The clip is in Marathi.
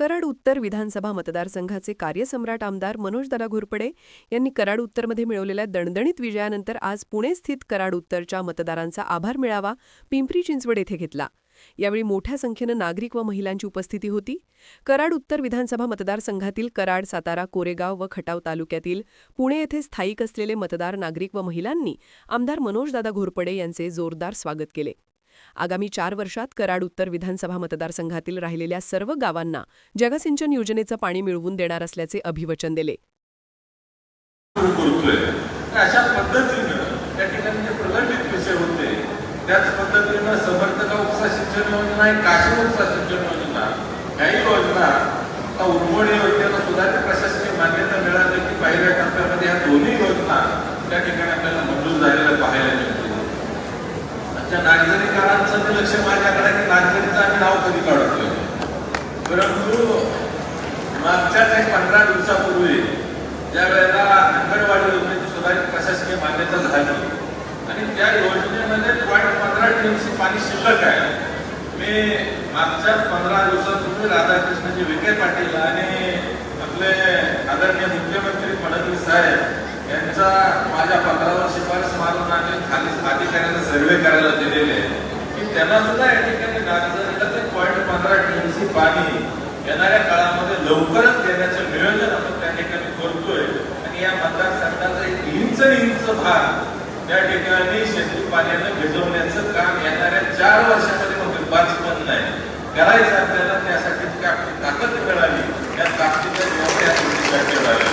कराड उत्तर विधानसभा मतदारसंघाचे कार्यसम्राट आमदार मनोजदादा घोरपडे यांनी कराड उत्तरमध्ये मिळवलेल्या दणदणीत विजयानंतर आज पुणे स्थित कराड उत्तरच्या मतदारांचा आभार मिळावा पिंपरी चिंचवड येथे घेतला. यावेळी मोठ्या संख्येनं नागरिक व महिलांची उपस्थिती होती. कराड उत्तर विधानसभा मतदारसंघातील कराड सातारा कोरेगाव व खटाव तालुक्यातील पुणे येथे स्थायिक असलेले मतदार नागरिक व महिलांनी आमदार मनोजदादा घोरपडे यांचे जोरदार स्वागत केले. आगामी चार वर्षात कराड उत्तर विधानसभा मतदारसंघातील राहिलेल्या सर्व गावांना जगसिंचन योजनेचं पाणी मिळवून देणार असल्याचे अभिवचन दिले. अशा पद्धतीनं त्या ठिकाणी जे प्रलंबित विषय होते त्याच पद्धतीनं समर्थका उपसा सिंचन योजना आहे काशी उपसा सिंचन योजना याही योजना आता उर्मोड योजनेला सुद्धा त्या प्रशासकीय मान्यता मिळाली की पहिल्या टप्प्यामध्ये ह्या दोन्ही योजना त्या ठिकाणी आपल्याला मंजूर झालेल्या पाहायला मिळतील आमच्या नागरिकांचं लक्ष माझ्याकडे की नागरिकचं आम्ही नाव कधी काढतोय? परंतु मागच्या काही पंधरा दिवसापूर्वी ज्या वेळेला अंगणवाडी योजनेची सुधारित प्रशासकीय मान्यता झाली आणि त्या योजनेमध्ये पॉईंट पंधरा टीएमसी पाणी शिल्लक आहे. मी मागच्या पंधरा दिवसापूर्वी राधाकृष्णजी विखे पाटील आणि आपले आदरणीय मुख्यमंत्री फडणवीस साहेब यांचा माझ्या पत्रावर शिफारस मारून आणि खाली अधिकाऱ्यांना सर्वे करायला दिलेले आहे की त्यांना सुद्धा या ठिकाणी नागरिकांना ते पॉईंट पंधरा टीएमसी पाणी येणाऱ्या काळामध्ये लवकरच देण्याचं नियोजन आपण त्या ठिकाणी करतोय. आणि या मतदारसंघाचा एक इंच इंच भाग त्या ठिकाणी शेती पाण्यानं भिजवण्याचं काम येणाऱ्या चार वर्षामध्ये मग पाच पण नाही. करायचं आपल्याला त्यासाठी काय आपली ताकद मिळाली. त्या ताकदीच्या ठेवावी